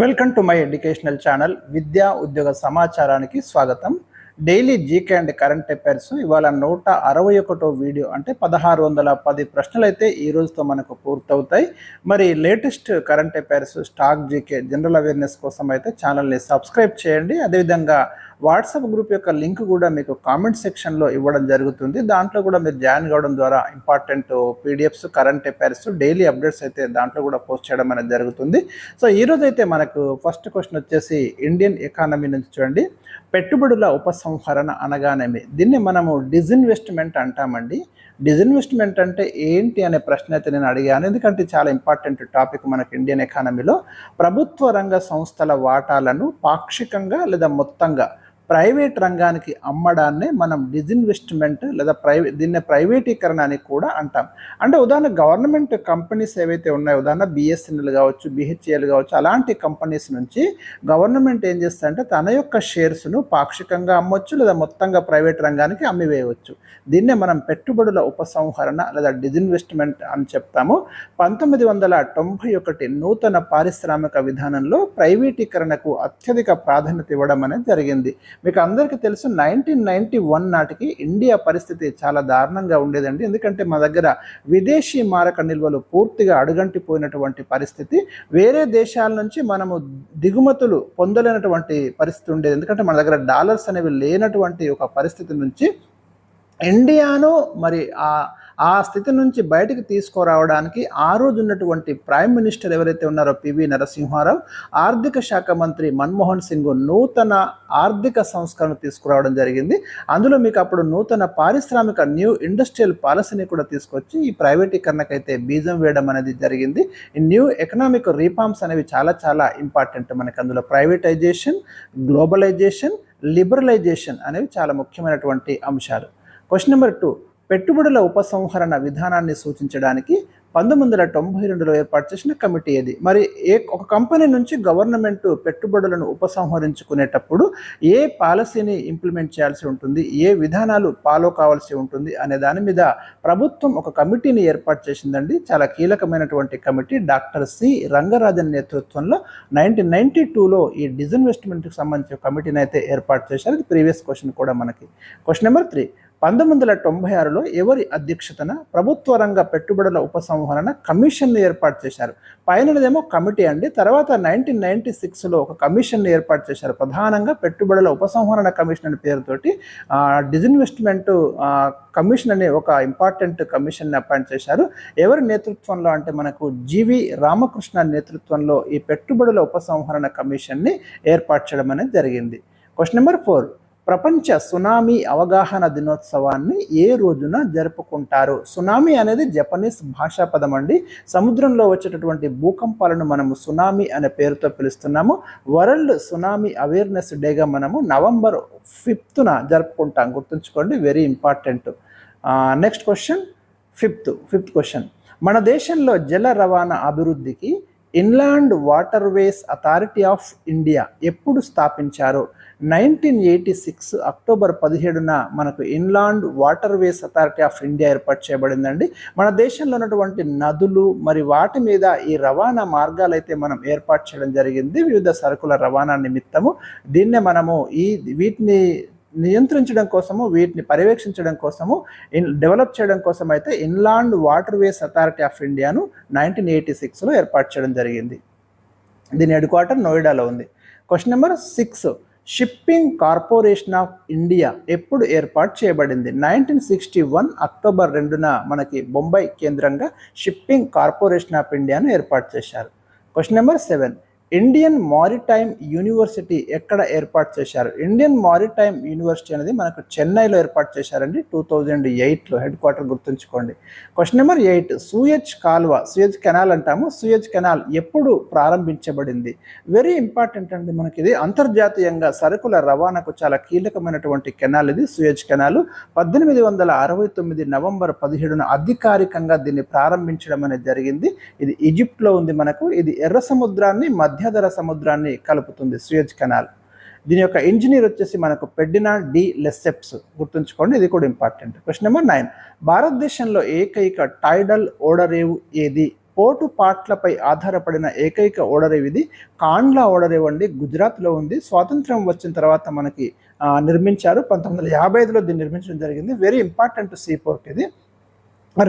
Welcome to my educational channel విద్యా ఉద్యోగ సమాచారానికి స్వాగతం. Daily GK and current affairs ఇవాళ నూట అరవై ఒకటో వీడియో అంటే పదహారు వందల పది ప్రశ్నలు అయితే ఈ రోజుతో మనకు పూర్తవుతాయి. మరి latest current affairs stock GK general awareness కోసం అయితే ఛానల్ని సబ్స్క్రైబ్ చేయండి. అదేవిధంగా వాట్సాప్ గ్రూప్ యొక్క లింక్ కూడా మీకు కామెంట్ సెక్షన్లో ఇవ్వడం జరుగుతుంది. దాంట్లో కూడా మీరు జాయిన్ కావడం ద్వారా important PDFs current affairs daily updates అయితే దాంట్లో కూడా పోస్ట్ చేయడం అనేది జరుగుతుంది. సో ఈరోజు అయితే మనకు ఫస్ట్ క్వశ్చన్ వచ్చేసి ఇండియన్ ఎకానమీ నుంచి చూడండి. పెట్టుబడుల ఉపసంహరణ అనగానేమి? దీన్ని మనము డిజిన్వెస్ట్మెంట్ అంటామండి. డిజిన్వెస్ట్మెంట్ అంటే ఏంటి అనే ప్రశ్న అయితే నేను అడిగాను. ఎందుకంటే చాలా ఇంపార్టెంట్ టాపిక్ మనకు ఇండియన్ ఎకానమీలో. ప్రభుత్వ రంగ సంస్థల వాటాలను పాక్షికంగా లేదా మొత్తంగా ప్రైవేట్ రంగానికి అమ్మడాన్ని మనం డిజిన్వెస్ట్మెంట్ లేదా ప్రైవే దీన్ని ప్రైవేటీకరణ అని కూడా అంటాం. అంటే ఉదాహరణ గవర్నమెంట్ కంపెనీస్ ఏవైతే ఉన్నాయో ఉదాహరణ బిఎస్ఎన్ఎల్ కావచ్చు బిహెచ్ఎల్ కావచ్చు అలాంటి కంపెనీస్ నుంచి గవర్నమెంట్ ఏం చేస్తుందంటే తన యొక్క షేర్స్ను పాక్షికంగా అమ్మొచ్చు లేదా మొత్తంగా ప్రైవేట్ రంగానికి అమ్మివేయవచ్చు. దీన్నే మనం పెట్టుబడుల ఉపసంహరణ లేదా డిజిన్వెస్ట్మెంట్ అని చెప్తాము. పంతొమ్మిది వందల తొంభై ఒకటి నూతన పారిశ్రామిక విధానంలో ప్రైవేటీకరణకు అత్యధిక ప్రాధాన్యత ఇవ్వడం అనేది జరిగింది. మీకు అందరికీ తెలుసు నైన్టీన్ నైన్టీ వన్ నాటికి ఇండియా పరిస్థితి చాలా దారుణంగా ఉండేదండి. ఎందుకంటే మా దగ్గర విదేశీ మారక నిల్వలు పూర్తిగా అడుగంటిపోయినటువంటి పరిస్థితి. వేరే దేశాల నుంచి మనము దిగుమతులు పొందలేనటువంటి పరిస్థితి ఉండేది. ఎందుకంటే మన దగ్గర డాలర్స్ అనేవి లేనటువంటి ఒక పరిస్థితి నుంచి ఇండియాను మరి ఆ ఆ స్థితి నుంచి బయటకు తీసుకురావడానికి ఆ రోజు ఉన్నటువంటి ప్రైమ్ మినిస్టర్ ఎవరైతే ఉన్నారో పివి నరసింహారావు ఆర్థిక శాఖ మంత్రి మన్మోహన్ సింగ్ నూతన ఆర్థిక సంస్కరణ తీసుకురావడం జరిగింది. అందులో మీకు అప్పుడు నూతన పారిశ్రామిక న్యూ ఇండస్ట్రియల్ పాలసీని కూడా తీసుకొచ్చి ఈ ప్రైవేటీకరణకైతే బీజం వేయడం అనేది జరిగింది. ఈ న్యూ ఎకనామిక్ రీఫార్మ్స్ అనేవి చాలా చాలా ఇంపార్టెంట్ మనకి అందులో. ప్రైవేటైజేషన్ గ్లోబలైజేషన్ లిబరలైజేషన్ అనేవి చాలా ముఖ్యమైనటువంటి అంశాలు. Question number two. పెట్టుబడుల ఉపసంహరణ విధానాన్ని సూచించడానికి పంతొమ్మిది వందల తొంభై రెండులో ఏర్పాటు చేసిన కమిటీ ఇది మరి ఏ ఒక కంపెనీ నుంచి గవర్నమెంట్ పెట్టుబడులను ఉపసంహరించుకునేటప్పుడు ఏ పాలసీని ఇంప్లిమెంట్ చేయాల్సి ఉంటుంది? ఏ విధానాలు ఫాలో కావాల్సి ఉంటుంది? అనే దాని మీద ప్రభుత్వం ఒక కమిటీని ఏర్పాటు చేసిందండి. చాలా కీలకమైనటువంటి కమిటీ డాక్టర్ సి రంగరాజన్ నేతృత్వంలో నైన్టీన్ నైన్టీ టూలో ఈ డిజిన్వెస్ట్మెంట్కి సంబంధించిన కమిటీని అయితే ఏర్పాటు చేశారు. ఇది ప్రీవియస్ క్వశ్చన్ కూడా మనకి. Question number three. పంతొమ్మిది వందల తొంభై ఆరులో ఎవరి అధ్యక్షతన ప్రభుత్వ రంగ పెట్టుబడుల ఉపసంహరణ కమిషన్ను ఏర్పాటు చేశారు? పైనదేమో కమిటీ అండి. తర్వాత నైన్టీన్ నైన్టీ సిక్స్లో ఒక కమిషన్ను ఏర్పాటు చేశారు. ప్రధానంగా పెట్టుబడుల ఉపసంహరణ కమిషన్ అనే పేరుతోటి డిజిన్వెస్ట్మెంట్ కమిషన్ అనే ఒక ఇంపార్టెంట్ కమిషన్ని అపాయింట్ చేశారు. ఎవరి నేతృత్వంలో అంటే మనకు జీవి రామకృష్ణ నేతృత్వంలో ఈ పెట్టుబడుల ఉపసంహరణ కమిషన్ని ఏర్పాటు చేయడం అనేది జరిగింది. Question number four. ప్రపంచ సునామీ అవగాహన దినోత్సవాన్ని ఏ రోజున జరుపుకుంటారు? సునామీ అనేది జపనీస్ భాషా పదం అండి. సముద్రంలో వచ్చేటటువంటి భూకంపాలను మనము సునామీ అనే పేరుతో పిలుస్తున్నాము. వరల్డ్ సునామీ అవేర్నెస్ డేగా మనము నవంబర్ ఫిఫ్త్న జరుపుకుంటాం. గుర్తుంచుకోండి very important. Next question fifth fifth question. మన దేశంలో జల రవాణా అభివృద్ధికి inland waterways authority of India ఎప్పుడు స్థాపించారు? నైన్టీన్ ఎయిటీ సిక్స్ అక్టోబర్ పదిహేడున మనకు inland waterways authority of India ఏర్పాటు చేయబడిందండి. మన దేశంలో ఉన్నటువంటి నదులు మరి వాటి మీద ఈ రవాణా మార్గాలు అయితే మనం ఏర్పాటు చేయడం జరిగింది. వివిధ సరుకుల రవాణా నిమిత్తము దీన్నే మనము ఈ వీటిని నియంత్రించడం కోసము వీటిని పర్యవేక్షించడం కోసము ఇన్ డెవలప్ చేయడం కోసం అయితే ఇన్లాండ్ వాటర్వేస్ అథారిటీ ఆఫ్ ఇండియాను నైన్టీన్ ఎయిటీ సిక్స్లో ఏర్పాటు చేయడం జరిగింది. దీని హెడ్ క్వార్టర్ నోయిడాలో ఉంది. Question number six. Shipping corporation of India ఎప్పుడు ఏర్పాటు చేయబడింది? నైన్టీన్ సిక్స్టీ వన్ అక్టోబర్ రెండున మనకి బొంబాయి కేంద్రంగా షిప్పింగ్ కార్పొరేషన్ ఆఫ్ ఇండియాను ఏర్పాటు చేశారు. Question number seven. Indian maritime university ఎక్కడ ఏర్పాటు చేశారు? ఇండియన్ మారిటైమ్ యూనివర్సిటీ అనేది మనకు చెన్నైలో ఏర్పాటు చేశారండి టూ థౌజండ్ ఎయిట్లో హెడ్ క్వార్టర్ గుర్తుంచుకోండి. క్వశ్చన్ నెంబర్ ఎయిట్ సూయజ్ కాల్వ సూయజ్ కెనాల్ అంటాము. సూయజ్ కెనాల్ ఎప్పుడు ప్రారంభించబడింది? వెరీ ఇంపార్టెంట్ అండి మనకి ఇది అంతర్జాతీయంగా సరుకుల రవాణాకు చాలా కీలకమైనటువంటి కెనాల్ ఇది సూయజ్ కెనాల్ పద్దెనిమిది వందల అరవై తొమ్మిది నవంబర్ పదిహేడున అధికారికంగా దీన్ని ప్రారంభించడం అనేది జరిగింది. ఇది ఈజిప్ట్లో ఉంది మనకు. ఇది ఎర్ర సముద్రాన్ని మధ్య మధ్యధర సముద్రాన్ని కలుపుతుంది సుయజ్ కెనాల్. దీని యొక్క ఇంజనీర్ వచ్చేసి మనకు పెడ్డినా డి లెసెప్స్ గుర్తుంచుకోండి ఇది కూడా ఇంపార్టెంట్. Question number nine. భారతదేశంలో ఏకైక టైడల్ ఓడరేవు ఏది? పోటు పాట్లపై ఆధారపడిన ఏకైక ఓడరేవు ఇది? కాండ్లా ఓడరేవు అండి గుజరాత్లో ఉంది. స్వాతంత్రం వచ్చిన తర్వాత మనకి నిర్మించారు. పంతొమ్మిది వందల యాభై ఐదులో దీన్ని నిర్మించడం జరిగింది. వెరీ ఇంపార్టెంట్ సీ పోర్ట్ ఇది.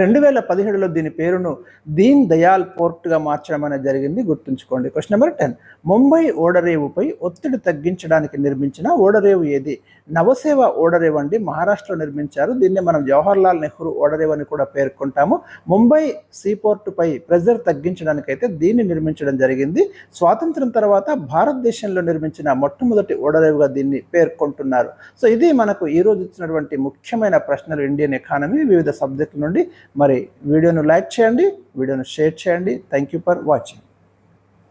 రెండు వేల పదిహేడులో దీని పేరును దీన్ దయాల్ పోర్ట్గా మార్చడం అనేది జరిగింది. గుర్తుంచుకోండి. Question number ten. ముంబై ఓడరేవుపై ఒత్తిడి తగ్గించడానికి నిర్మించిన ఓడరేవు ఏది? నవసేవ ఓడరేవు అండి. మహారాష్ట్రలో నిర్మించారు. దీన్ని మనం జవహర్లాల్ నెహ్రూ ఓడరేవు అని కూడా పేర్కొంటాము. ముంబై సీపోర్టుపై ప్రెజర్ తగ్గించడానికి అయితే దీన్ని నిర్మించడం జరిగింది. స్వాతంత్రం తర్వాత భారతదేశంలో నిర్మించిన మొట్టమొదటి ఓడరేవుగా దీన్ని పేర్కొంటున్నారు. సో ఇది మనకు ఈ రోజు ఇచ్చినటువంటి ముఖ్యమైన ప్రశ్నలు. ఇండియన్ ఎకానమీ వివిధ సబ్జెక్టుల నుండి మరి వీడియోను లైక్ చేయండి వీడియోను షేర్ చేయండి. Thank you for watching